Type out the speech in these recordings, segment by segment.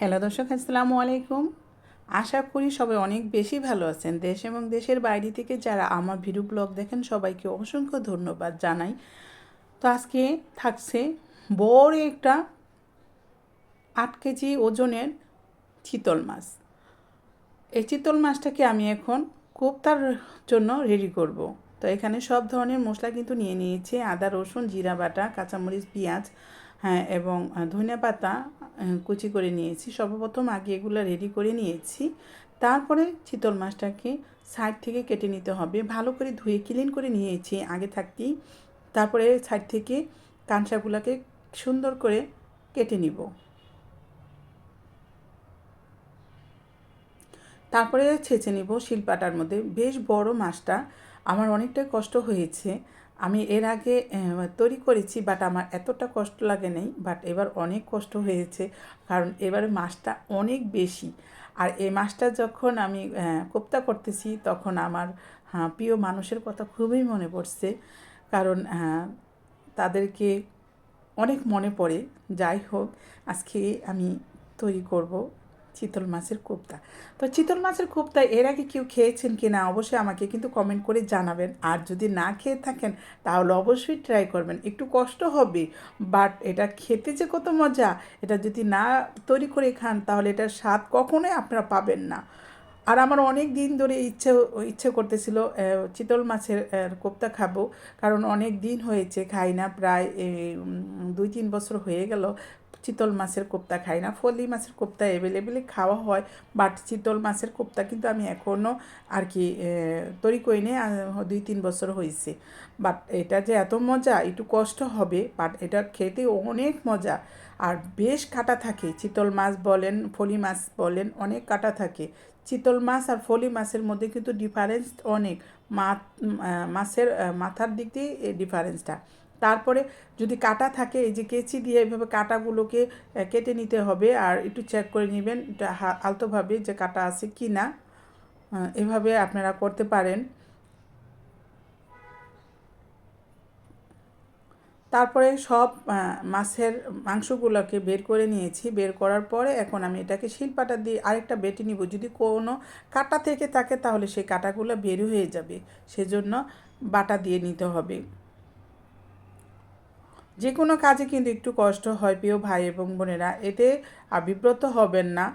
Hello দর্শক, আসসালামু আলাইকুম। আশা করি সবাই অনেক বেশি ভালো আছেন। দেশ এবং দেশের বাইরে থেকে যারা আমার ভিডিও ব্লগ দেখেন, সবাইকে অসংখ্য ধন্যবাদ জানাই। তো আজকে থাকছে বড় একটা আট কেজি ওজনের চিতল মাছ। এই চিতল মাছটাকে আমি এখন কোপ্তার জন্য রেডি করব। তো এখানে সব ধরনের মশলা কিন্তু নিয়ে নিয়েছি। আদা, রসুন, জিরা বাটা, কাঁচামরিচ, পেঁয়াজ হ্যাঁ এবং ধনিয়া পাতা কুচি করে নিয়েছি। সর্বপ্রথম আগে এগুলো রেডি করে নিয়েছি। তারপরে চিতল মাছটাকে সাইড থেকে কেটে নিতে হবে। ভালো করে ধুয়ে ক্লিন করে নিয়েছি আগে থাকতেই। তারপরে সাইড থেকে কাঁচাগুলোকে সুন্দর করে কেটে নিব। তারপরে ছেঁচে নিব শিলপাটার মধ্যে। বেশ বড় মাছটা। আমার অনেকটাই কষ্ট হয়েছে। আমি এর আগে তৈরি করেছি বাট আমার এতটা কষ্ট লাগে নেই বাট এবার অনেক কষ্ট হয়েছে কারণ এবারে মাছটা অনেক বেশি। আর এই মাছটা যখন আমি কোপ্তা করতেছি তখন আমার হ্যাঁ, প্রিয় মানুষের কথা খুবই মনে পড়ছে কারণ তাদেরকে অনেক মনে পড়ে। যাই হোক আজকে আমি তৈরি করব চিতল মাছের কোপ্তা। তো চিতল মাছের কোপ্তা, এর আগে কেউ খেয়েছেন কি না? অবশ্যই আমাকে কিন্তু কমেন্ট করে জানাবেন। আর যদি না খেয়ে থাকেন, তাহলে অবশ্যই ট্রাই করবেন। একটু কষ্ট হবে বাট এটা খেতে যে কত মজা, এটা যদি না তৈরি করে খান, তাহলে এটার স্বাদ কখনোই আপনারা পাবেন না। আর আমার অনেক দিন ধরে ইচ্ছে ইচ্ছে করতেছিল চিতল মাছের কোপ্তা খাব। কারণ অনেক দিন হয়েছে, খাই না, প্রায় দুই তিন বছর হয়ে গেল। চিতল মাছের কোপ্তা খাই না। ফলি মাছের কোপ্তা অ্যাভেলেবেলই খাওয়া হয় বাট চিতল মাছের কোপ্তা কিন্তু আমি এখনও আর কি তৈরি করি নি দুই তিন বছর হয়েছে বাট এটা যে এত মজা, একটু কষ্ট হবে বাট এটা খেতে অনেক মজা। আর বেশ কাটা থাকে, চিতল মাছ বলেন, ফলি মাছ বলেন, অনেক কাটা থাকে। চিতল মাছ আর ফলি মাছের মধ্যে কিন্তু ডিফারেন্স অনেক। মাছ মাছের মাথার দিক দিয়ে ডিফারেন্সটা তারপরে যদি কাটা থাকে, এই যে কেচি দিয়ে এইভাবে কাটাগুলোকে কেটে নিতে হবে আর একটু চেক করে নেবেন এটা আলতোভাবে যে কাটা আছে কি না এভাবে আপনারা করতে পারেন। তারপরে সব মাছের মাংসগুলোকে বের করে নিয়েছি। বের করার পরে এখন আমি এটাকে শিলপাটা দিয়ে আরেকটা বেটে নিব। যদি কোনো কাটা থেকে থাকে তাহলে সেই কাটাগুলো বের হয়ে যাবে। সেজন্য বাটা দিয়ে নিতে হবে। যে কোনো কাজে কিন্তু একটু কষ্ট হয় প্রিয় ভাই এবং বোনেরা। এতে আহ, বিব্রত হবেন না।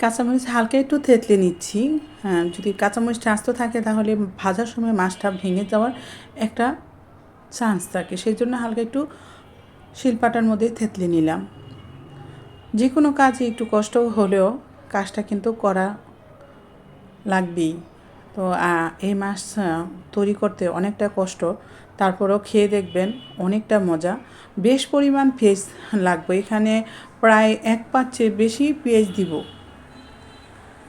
কাঁচামরিচ হালকা একটু থেতলে নিচ্ছি। হ্যাঁ যদি কাঁচামরিচটা আস্ত থাকে তাহলে ভাজার সময় মাছটা ভেঙে যাওয়ার একটা চান্স থাকে। সেই জন্য হালকা একটু শিলপাটার মধ্যে থেতলে নিলাম। যে কোনো কাজে একটু কষ্ট হলেও কাজটা কিন্তু করা লাগবেই। তো এই মাছ তৈরি করতে অনেকটা কষ্ট। তারপরেও খেয়ে দেখবেন অনেকটা মজা। বেশ পরিমাণ পেঁয়াজ লাগবে। এখানে প্রায় এক পাঁচের বেশি পেঁয়াজ দিব।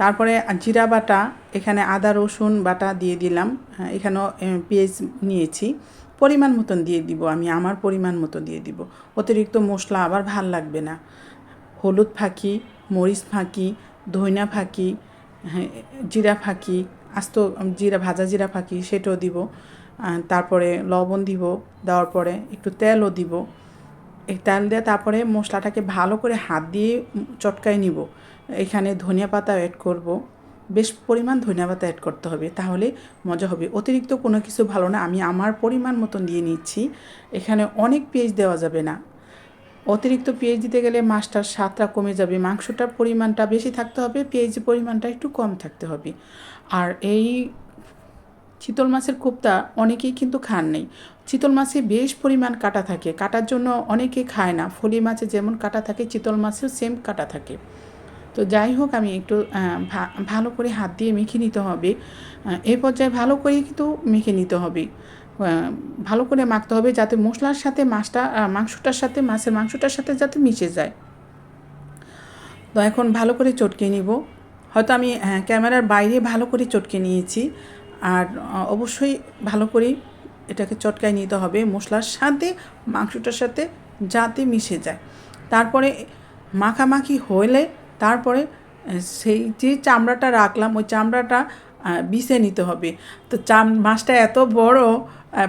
তারপরে জিরা বাটা এখানে আদা রসুন বাটা দিয়ে দিলাম। এখানেও পেঁয়াজ নিয়েছি। পরিমাণ মতন দিয়ে দিব আমি আমার পরিমাণ মতো দিয়ে দিব। অতিরিক্ত মশলা আবার ভালো লাগবে না। হলুদ ফাঁকি মরিচ ফাঁকি ধইনা ফাঁকি হ্যাঁ, জিরা ফাঁকি আস্ত জিরা, ভাজা জিরা ফাঁকি সেটাও দিব। তারপরে লবণ দিব, দেওয়ার পরে একটু তেলও দিব। এই তেল দিয়ে তারপরে মশলাটাকে ভালো করে হাত দিয়ে চটকায় নিব। এখানে ধনিয়া পাতা অ্যাড করব। বেশ পরিমাণ ধনিয়া পাতা অ্যাড করতে হবে, তাহলে মজা হবে। অতিরিক্ত কোনো কিছু ভালো না, আমি আমার পরিমাণ মতন দিয়ে নিচ্ছি। এখানে অনেক পেঁয়াজ দেওয়া যাবে না। অতিরিক্ত পেঁয়াজ দিতে গেলে মাছটার স্বাদটা কমে যাবে। মাংসটার পরিমাণটা বেশি থাকতে হবে পেঁয়াজের পরিমাণটা একটু কম থাকতে হবে। আর এই চিতল মাছের কোপ্তা অনেকেই কিন্তু খান নেই। চিতল মাছে বেশ পরিমাণ কাটা থাকে। কাটার জন্য অনেকে খায় না। ফলি মাছে যেমন কাটা থাকে, চিতল মাছেও সেম কাটা থাকে। তো যাই হোক, আমি একটু ভালো করে হাত দিয়ে মেখে নিতে হবে। এই পর্যায়ে ভালো করে কিন্তু মেখে নিতে হবে। ভালো করে মাখতে হবে যাতে মশলার সাথে মাছটা মাংসটার সাথে, মাছের মাংসটার সাথে যাতে মিশে যায়। তো এখন ভালো করে চটকে নিব। হয়তো আমি ক্যামেরার বাইরে ভালো করে চটকে নিয়েছি। আর অবশ্যই ভালো করে এটাকে চটকায় নিতে হবে মশলার সাথে, মাংসটার সাথে যাতে মিশে যায়। তারপরে মাখামাখি হলে তারপরে সেই যে চামড়াটা রাখলাম, ওই চামড়াটা বিছে নিতে হবে। তো চাম, মাছটা এত বড়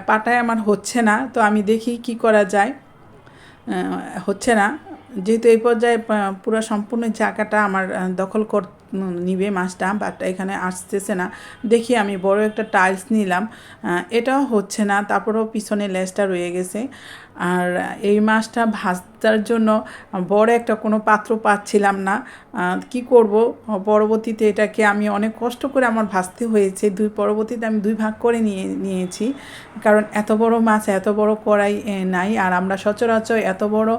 পাটায় আমার হচ্ছে না, তো আমি দেখি কি করা যায়। হচ্ছে না। যেহেতু এই পর্যায়ে পুরো সম্পূর্ণ জায়গাটা আমার দখল কর, নিবে মাছটা বাট এখানে আসতেছে না। দেখি আমি বড় একটা টাইলস নিলাম। এটাও হচ্ছে না, তারপরেও পিছনে লেজটা রয়ে গেছে। আর এই মাছটা ভাজার জন্য বড় একটা কোনো পাত্র পাচ্ছিলাম না। কি করব? পরবর্তীতে এটাকে আমি অনেক কষ্ট করে আমার ভাজতে হয়েছে। দুই, পরবর্তীতে আমি দুই ভাগ করে নিয়ে, নিয়েছি। কারণ এত বড় মাছ, এত বড় কড়াই নাই। আর আমরা সচরাচর এত বড়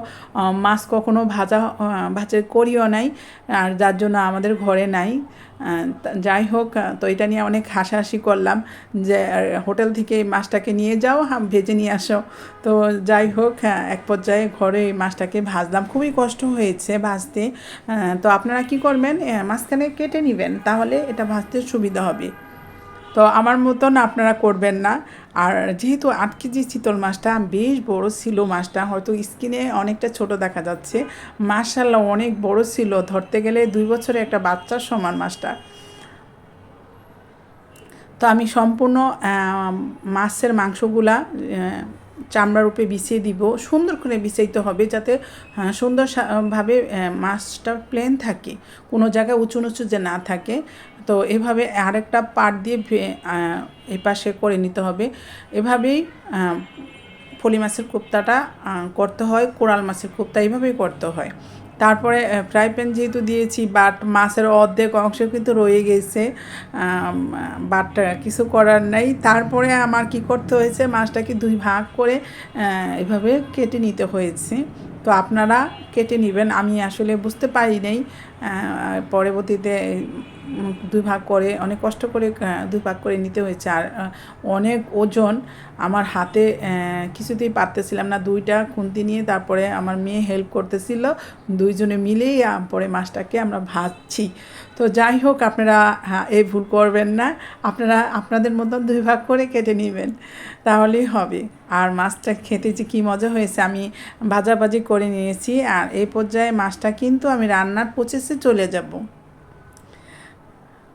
মাছ কখনো ভাজা ভাজা করিও নাই। আর যার জন্য আমাদের ঘরে নাই। যাই হোক তো এটা নিয়ে অনেক হাসাহাসি করলাম যে হোটেল থেকে মাছটাকে নিয়ে যাও হা, ভেজে নিয়ে আসো। তো যাই হোক আহ, এক পর্যায়ে ঘরে মাছটাকে ভাজলাম। খুবই কষ্ট হয়েছে ভাজতে। তো আপনারা কি করবেন? মাঝখানে কেটে নেবেন তাহলে এটা ভাজতে সুবিধা হবে। তো আমার মতন আপনারা করবেন না। আর যেহেতু আট কেজি চিতল মাছটা বেশ বড় ছিল মাছটা হয়তো স্কিনে অনেকটা ছোট দেখা যাচ্ছে। মার্শাল্লাহ অনেক বড় ছিল। ধরতে গেলে দুই বছরে একটা বাচ্চার সমান মাছটা। তো আমি সম্পূর্ণ মাছের মাংসগুলা আহ, চামড়ার উপরে বিছিয়ে দিব। সুন্দর করে বিছাইতে হবে যাতে আহ, সুন্দর সা- মাছটা প্লেন থাকে। কোনো জায়গায় উঁচু নিচু যে না থাকে। তো এভাবে আরেকটা পাট দিয়ে এই পাশে করে নিতে হবে। এভাবেই ফলি মাছের কোপ্তাটা করতে হয়, কোরাল মাছের কোপ্তা এইভাবেই করতে হয়। তারপরে ফ্রাই প্যান যেহেতু দিয়েছি, বাট মাছের অর্ধেক অংশ কিন্তু রয়ে গেছে বাট কিছু করার নাই। তারপরে আমার কি করতে হয়েছে, মাছটাকে দুই ভাগ করে এভাবে কেটে নিতে হয়েছে। তো আপনারা কেটে নেবেন, আমি আসলে বুঝতে পারি নাই পরবর্তীতে দুই ভাগ করে অনেক কষ্ট করে দুই ভাগ করে নিতে হয়েছে। আর অনেক ওজন আমার হাতে কিছুতেই পারতেছিলাম না। দুইটা খুন্তি নিয়ে তারপরে আমার মেয়ে হেল্প করতেছিল। দুইজনে মিলেই পরে মাছটাকে আমরা ভাজছি। তো যাই হোক আপনারা হ্যাঁ, এই ভুল করবেন না। আপনারা আপনাদের মতন দুই ভাগ করে কেটে নেবেন। তাহলেই হবে। আর মাছটা খেতে যে কী মজা হয়েছে আমি ভাজাভাজি করে নিয়েছি। আর এই পর্যায়ে মাছটা কিন্তু আমি রান্নার প্রসেসে চলে যাব।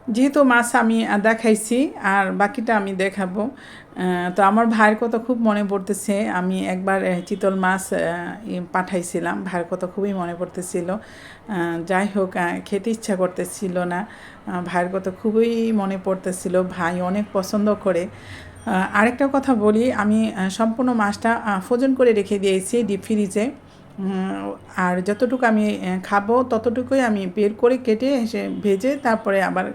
যেহেতু মাছ আমি দেখাইছি আর বাকিটা আমি দেখাবো। তো আমার ভাইয়ের কথা খুব মনে পড়তেছে। আমি একবার চিতল মাছ পাঠাইছিলাম। ভাইয়ের কথা খুবই মনে পড়তেছিল। যাই হোক খেতে ইচ্ছা করতেছিল না। ভাইয়ের কথা খুবই মনে পড়তেছিল। ভাই অনেক পছন্দ করে। আরেকটা কথা বলি। আমি সম্পূর্ণ মাছটা ফোজন করে রেখে দিয়েছি ডিপ ফ্রিজে। আর যতটুকু আমি খাব ততটুকুই আমি বের করে কেটে এসে ভেজে তারপরে আবার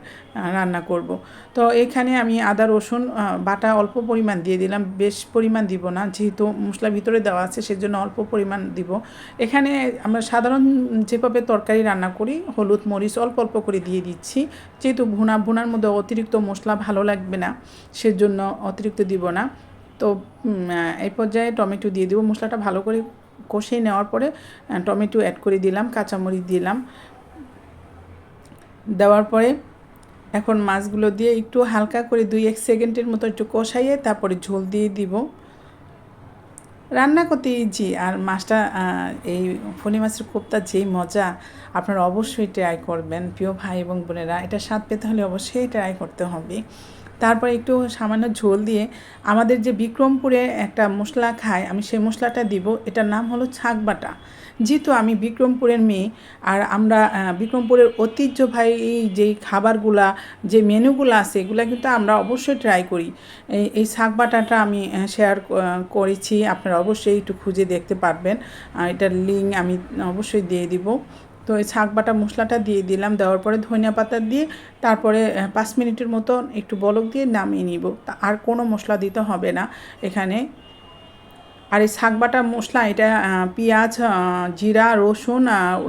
রান্না করব। তো এখানে আমি আদা, রসুন বাটা অল্প পরিমাণ দিয়ে দিলাম। বেশ পরিমাণ দিব না, যেহেতু মশলা ভিতরে দেওয়া আছে সেজন্য অল্প পরিমাণ দিব। এখানে আমরা সাধারণ যেভাবে তরকারি রান্না করি, হলুদ, মরিচ অল্প অল্প করে দিয়ে দিচ্ছি। যেহেতু ভুনা, ভুনার মধ্যে অতিরিক্ত মশলা ভালো লাগবে না, সেজন্য অতিরিক্ত দিব না। তো এই পর্যায়ে টমেটো দিয়ে দিব। মশলাটা ভালো করে কষিয়ে নেওয়ার পরে টমেটো অ্যাড করে দিলাম, কাঁচামরিচ দিলাম। দেওয়ার পরে এখন মাছগুলো দিয়ে একটু হালকা করে দুই এক সেকেন্ডের মতো একটু কষাইয়ে তারপরে ঝোল দিয়ে দিব। রান্না করতে ইজি, আর মাছটা এই ফণি মাছের কোপ্তা যেই মজা, আপনারা অবশ্যই ট্রাই করবেন। প্রিয় ভাই এবং বোনেরা, এটা স্বাদ পেতে হলে অবশ্যই ট্রাই করতে হবে। তারপর একটু সামান্য ঝোল দিয়ে আমাদের যে বিক্রমপুরে একটা মশলা খায়, আমি সেই মশলাটা দিব। এটার নাম হলো ছাক বাটা। যেহেতু আমি বিক্রমপুরের মেয়ে আর আমরা বিক্রমপুরের ঐতিহ্যবাহী যেই খাবারগুলা, যে মেনুগুলো আছে, এগুলো কিন্তু আমরা অবশ্যই ট্রাই করি। এই শাক বাটাটা আমি শেয়ার করেছি। আপনারা অবশ্যই একটু খুঁজে দেখতে পারবেন। এটার লিঙ্ক আমি অবশ্যই দিয়ে দিব। তো এই শাক, বাটা, মশলাটা দিয়ে দিলাম। দেওয়ার পরে ধনিয়া পাতা দিয়ে তারপরে পাঁচ মিনিটের মতন একটু বলক দিয়ে নামিয়ে নিব। আর কোনো মশলা দিতে হবে না। এখানে আর এই শাক বাটা মশলা, এটা পেঁয়াজ জিরা, রসুন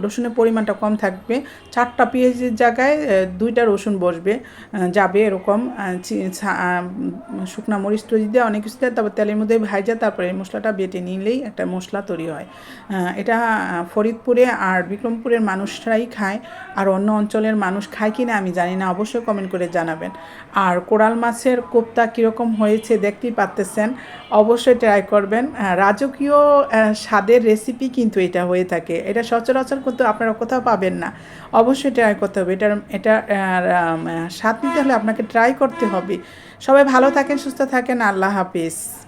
রসুনের পরিমাণটা কম থাকবে। চারটা পেঁয়াজের জায়গায় দুইটা রসুন বসবে যাবে এরকম শুকনা মরিচ টরিচ দিয়ে অনেক কিছু দেয়, তারপর তেলের মধ্যে ভাজা তারপরে মশলাটা বেটে নিলেই একটা মশলা তৈরি হয়। এটা ফরিদপুরে আর বিক্রমপুরের মানুষরাই খায়, আর অন্য অঞ্চলের মানুষ খায় কি না আমি জানি না, অবশ্যই কমেন্ট করে জানাবেন। আর কোরাল মাছের কোপ্তা কীরকম হয়েছে দেখতেই পারতেছেন, অবশ্যই ট্রাই করবেন রাজকীয় স্বাদের রেসিপি কিন্তু এটা হয়ে থাকে। এটা সচরাচর কিন্তু আপনারা কোথাও পাবেন না। অবশ্যই ট্রাই করতে হবে। এটার, এটা স্বাদ নিতে হলে আপনাকে ট্রাই করতে হবে। সবাই ভালো থাকেন, সুস্থ থাকেন। আল্লাহ হাফিজ।